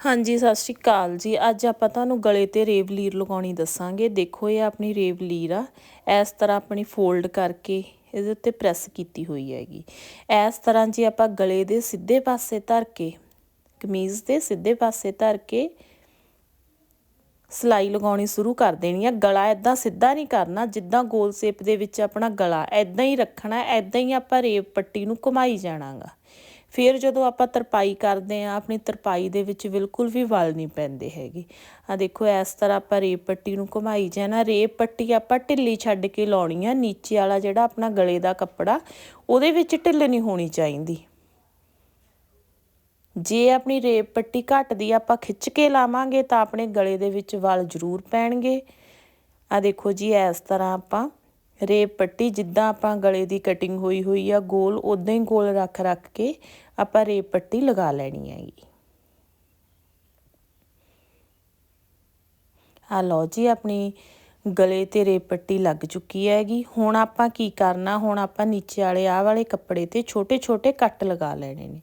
ਹਾਂਜੀ, ਸਤਿ ਸ਼੍ਰੀ ਅਕਾਲ ਜੀ। ਅੱਜ ਆਪਾਂ ਤੁਹਾਨੂੰ ਗਲੇ ਤੇ ਰੇਵ ਲੀਰ ਲਗਾਉਣੀ ਦੱਸਾਂਗੇ। ਦੇਖੋ, ਇਹ ਆਪਣੀ ਰੇਵ ਲੀਰ ਆ। ਇਸ ਤਰ੍ਹਾਂ ਆਪਣੀ ਫੋਲਡ ਕਰਕੇ ਇਹਦੇ ਉੱਤੇ ਪ੍ਰੈਸ ਕੀਤੀ ਹੋਈ ਹੈਗੀ। ਇਸ ਤਰ੍ਹਾਂ ਜੀ ਆਪਾਂ ਗਲੇ ਦੇ ਸਿੱਧੇ ਪਾਸੇ ਧਰ ਕੇ, ਕਮੀਜ਼ ਦੇ ਸਿੱਧੇ ਪਾਸੇ ਧਰ ਕੇ ਸਲਾਈ ਲਗਾਉਣੀ ਸ਼ੁਰੂ ਕਰ ਦੇਣੀ ਆ। ਗਲਾ ਇਦਾਂ ਸਿੱਧਾ ਨਹੀਂ ਕਰਨਾ, ਜਿੱਦਾਂ ਗੋਲ ਸ਼ੇਪ ਦੇ ਵਿੱਚ ਆਪਣਾ ਗਲਾ ਇਦਾਂ ਹੀ ਰੱਖਣਾ ਇਦਾਂ ਹੀ ਆਪਾਂ ਰੇਵ ਪੱਟੀ ਨੂੰ ਘੁਮਾਈ ਜਾਣਾਗਾ। ਫਿਰ ਜਦੋਂ ਆਪਾਂ ਤਰਪਾਈ ਕਰਦੇ ਆ ਆਪਣੀ ਤਰਪਾਈ ਦੇ ਵਿੱਚ ਬਿਲਕੁਲ ਵੀ ਵਲ ਨਹੀਂ ਪੈਂਦੇ ਹੈਗੇ। ਆ ਦੇਖੋ, ਇਸ ਤਰ੍ਹਾਂ ਆਪਾਂ ਰੇਪ ਪੱਟੀ ਨੂੰ ਘੁਮਾਈ ਜਾਣਾ ਰੇਪ ਪੱਟੀ ਆਪਾਂ ਢਿੱਲੀ ਛੱਡ ਕੇ ਲਾਉਣੀ ਆ, ਨੀਚੇ ਵਾਲਾ ਜਿਹੜਾ ਆਪਣਾ ਗਲੇ ਦਾ ਕੱਪੜਾ, ਉਹਦੇ ਵਿੱਚ ਢਿੱਲ ਨਹੀਂ ਹੋਣੀ ਚਾਹੀਦੀ। ਜੇ ਆਪਣੀ ਰੇਪ ਪੱਟੀ ਘਟਦੀ ਆਪਾਂ ਖਿੱਚ ਕੇ ਲਾਵਾਂਗੇ ਤਾਂ ਆਪਣੇ ਗਲੇ ਦੇ ਵਿੱਚ ਵਲ ਜ਼ਰੂਰ ਪੈਣਗੇ। ਆ ਦੇਖੋ ਜੀ, ਇਸ ਤਰ੍ਹਾਂ ਆਪਾਂ ਰੇਪ ਪੱਟੀ ਜਿੱਦਾਂ ਆਪਾਂ ਗਲੇ ਦੀ ਕਟਿੰਗ ਹੋਈ ਹੋਈ ਆ, ਗੋਲ ਉਦਾਂ ਹੀ ਗੋਲ ਰੱਖ ਰੱਖ ਕੇ ਆਪਾਂ ਰੇਪ ਪੱਟੀ ਲਗਾ ਲੈਣੀ ਹੈਗੀ। ਆ ਲਓ ਜੀ, ਆਪਣੀ ਗਲੇ ਤੇ ਰੇਪ ਪੱਟੀ ਲੱਗ ਚੁੱਕੀ ਹੈਗੀ। ਹੁਣ ਆਪਾਂ ਕੀ ਕਰਨਾ, ਹੁਣ ਆਪਾਂ ਨੀਚੇ ਵਾਲੇ, ਆਹ ਵਾਲੇ ਕੱਪੜੇ ਤੇ ਛੋਟੇ ਛੋਟੇ ਕੱਟ ਲਗਾ ਲੈਣੇ ਨੇ।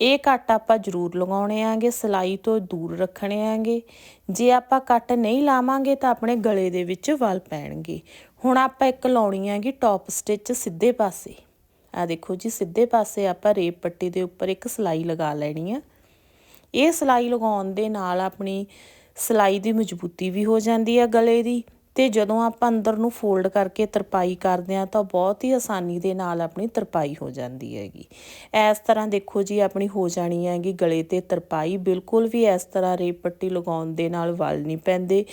ਇਹ ਕੱਟ ਆਪਾਂ ਜ਼ਰੂਰ ਲਗਾਉਣੇ ਆਂਗੇ, ਸਲਾਈ ਤੋਂ ਦੂਰ ਰੱਖਣੇ ਆਂਗੇ। ਜੇ ਆਪਾਂ ਕੱਟ ਨਹੀਂ ਲਾਵਾਂਗੇ ਤਾਂ ਆਪਣੇ ਗਲੇ ਦੇ ਵਿੱਚ ਵਲ ਪੈਣਗੇ। ਹੁਣ ਆਪਾਂ ਇੱਕ ਲਾਉਣੀ ਹੈਗੀ ਟੌਪ ਸਟਿਚ ਸਿੱਧੇ ਪਾਸੇ। ਆ ਦੇਖੋ ਜੀ, ਸਿੱਧੇ ਪਾਸੇ ਆਪਾਂ ਰੇਪ ਪੱਟੀ ਦੇ ਉੱਪਰ ਇੱਕ ਸਲਾਈ ਲਗਾ ਲੈਣੀ ਆ। ਇਹ ਸਲਾਈ ਲਗਾਉਣ ਦੇ ਨਾਲ ਆਪਣੀ ਸਲਾਈ ਦੀ ਮਜ਼ਬੂਤੀ ਵੀ ਹੋ ਜਾਂਦੀ ਆ ਗਲੇ ਦੀ। ਤੇ ਜਦੋਂ ਆਪਾਂ ਅੰਦਰ ਨੂੰ ਫੋਲਡ ਕਰਕੇ ਤਰਪਾਈ ਕਰਦੇ ਆ ਤਾਂ ਬਹੁਤ ਹੀ ਆਸਾਨੀ ਦੇ ਨਾਲ ਆਪਣੀ ਤਰਪਾਈ ਹੋ ਜਾਂਦੀ ਹੈਗੀ। ਇਸ ਤਰ੍ਹਾਂ ਦੇਖੋ ਜੀ, ਆਪਣੀ ਹੋ ਜਾਣੀ ਹੈਗੀ ਗਲੇ ਤੇ ਤਰਪਾਈ, ਬਿਲਕੁਲ ਵੀ ਇਸ ਤਰ੍ਹਾਂ ਰੇਪ ਪੱਟੀ ਲਗਾਉਣ ਦੇ ਨਾਲ ਵਲ ਨਹੀਂ ਪੈਂਦੇ।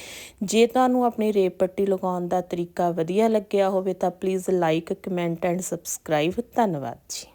ਜੇ ਤੁਹਾਨੂੰ ਆਪਣੀ ਰੇਪ ਪੱਟੀ ਲਗਾਉਣ ਦਾ ਤਰੀਕਾ ਵਧੀਆ ਲੱਗਿਆ ਹੋਵੇ ਤਾਂ please like comment and subscribe ਧੰਨਵਾਦ ਜੀ।